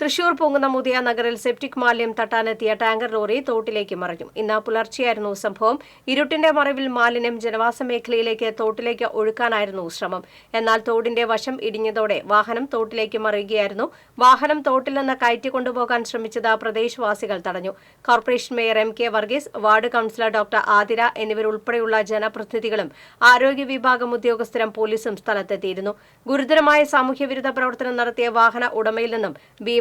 തൃശൂർ പൂങ്കുന്നമുതിയ നഗറിൽ സെപ്റ്റിക് മാലിന്യം തട്ടാനെത്തിയ tanker lorry തോട്ടിലേക്ക് മറിഞ്ഞു. ഇന്ന് പുലർച്ചെയായിരുന്നു സംഭവം. ഇരുട്ടിന്റെ മറവിൽ മാലിന്യം ജനവാസ മേഖലയിലേക്ക് തോട്ടിലേക്ക് ഒഴുക്കാനായിരുന്നു ശ്രമം. എന്നാൽ തോടിന്റെ വശം ഇടിഞ്ഞതോടെ വാഹനം തോട്ടിലേക്ക് മറിയുകയായിരുന്നു. വാഹനം തോട്ടിൽ നിന്ന് കയറ്റി കൊണ്ടുപോകാൻ ശ്രമിച്ചത് പ്രദേശവാസികൾ തടഞ്ഞു. Corporation mayor M K Varghese ward councillor doctor Athira എന്നിവരുൾപ്പെടെയുള്ള ജനപ്രതിനിധികളും ആരോഗ്യ വിഭാഗം ഉദ്യോഗസ്ഥരും പോലീസും സ്ഥലത്തെത്തിയിരുന്നു. ഗുരുതരമായ സാമൂഹ്യവിരുദ്ധ പ്രവർത്തനം നടത്തിയ വാഹന ഉടമയിൽ നിന്നും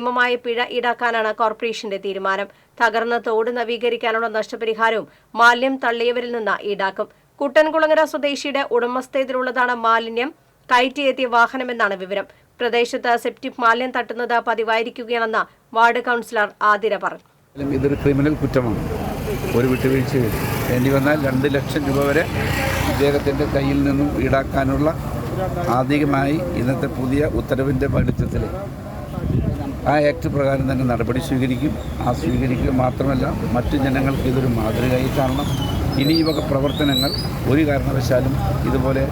ഭീമമായ പിഴ ഈടാക്കാനാണ് കോർപ്പറേഷന്റെ തീരുമാനം. തകർന്ന തോട് നവീകരിക്കാനുള്ള നഷ്ടപരിഹാരവും മാലിന്യം തള്ളിയവരിൽ നിന്ന് ഈടാക്കും. കുട്ടൻകുളങ്ങര സ്വദേശിയുടെ ഉടമസ്ഥതയിലുള്ളതാണ് മാലിന്യം. കയറ്റിയെത്തിയ വാഹനമെന്നാണ് വിവരം. പ്രദേശത്ത് സെപ്റ്റിക് മാലിന്യം തട്ടുന്നത് പതിവായിരിക്കുകയാണെന്ന് വാർഡ് കൗൺസിലർ ആതിര പറഞ്ഞു. ഇതൊരു ക്രിമിനൽ കുറ്റമാണ്. ഒരു വിട്ടുവീഴ്ച വേണ്ടി വന്നാൽ രണ്ട് ലക്ഷം രൂപ വരെ ഇദ്ദേഹത്തിന്റെ കയ്യിൽ നിന്നും ഈടാക്കാനുള്ള ആദ്യമായി ഇന്നത്തെ പുതിയ ഉത്തരവിന്റെ വെളിച്ചത്തിൽ ആ ആക്ട് പ്രകാരം തന്നെ നടപടി സ്വീകരിക്കും. ആ സ്വീകരിക്കുക മാത്രമല്ല മറ്റു ജനങ്ങൾക്ക് ഇതൊരു മാതൃകയായി കാണണം. ഇനി ഈ വക പ്രവർത്തനങ്ങൾ ഒരു കാരണവശാലും ഇതുപോലെ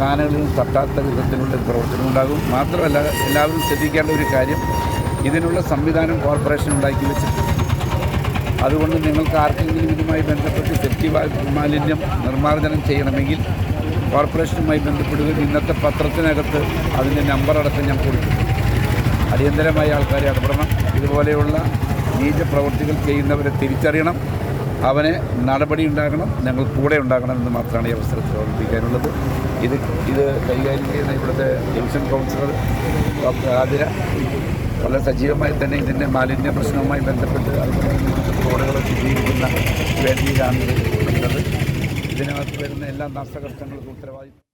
കാനകളിൽ തട്ടാത്ത വിധത്തിലുള്ള പ്രവർത്തനം ഉണ്ടാകും. മാത്രമല്ല എല്ലാവരും ശ്രദ്ധിക്കേണ്ട ഒരു കാര്യം ഇതിനുള്ള സംവിധാനം കോർപ്പറേഷൻ ഉണ്ടാക്കി വെച്ചിട്ടുണ്ട്. അതുകൊണ്ട് നിങ്ങൾക്ക് ആർക്കെങ്കിലും ഇതുമായി ബന്ധപ്പെട്ട് സെറ്റി മാലിന്യം നിർമ്മാർജനം ചെയ്യണമെങ്കിൽ കോർപ്പറേഷനുമായി ബന്ധപ്പെടുകയും ഇന്നത്തെ പത്രത്തിനകത്ത് അതിന്റെ നമ്പർ അടക്കം ഞാൻ കൊടുക്കും. അടിയന്തരമായി ആൾക്കാരെ ഇടപെടണം ഇതുപോലെയുള്ള നീച പ്രവൃത്തികൾ ചെയ്യുന്നവരെ തിരിച്ചറിയണം. അവനെ നടപടി ഉണ്ടാകണം. ഞങ്ങൾ കൂടെ ഉണ്ടാകണം എന്ന് മാത്രമാണ് ഈ അവസരത്തിൽ ഓർമ്മിപ്പിക്കാനുള്ളത്. ഇത് ഇത് കൈകാര്യം ചെയ്യുന്ന ഇവിടുത്തെ ഡിവിഷൻ കൗൺസിലർ ഡോക്ടർ ആതിര വളരെ സജീവമായി തന്നെ ഇതിന്റെ മാലിന്യ പ്രശ്നവുമായി ബന്ധപ്പെട്ട് റോഡുകളൊക്കെ ജീവിക്കുന്ന വേദിയിലാണ് ഇതിനകത്ത് വരുന്ന എല്ലാ നാശകഷ്ടങ്ങൾക്കും ഉത്തരവാദിത്വം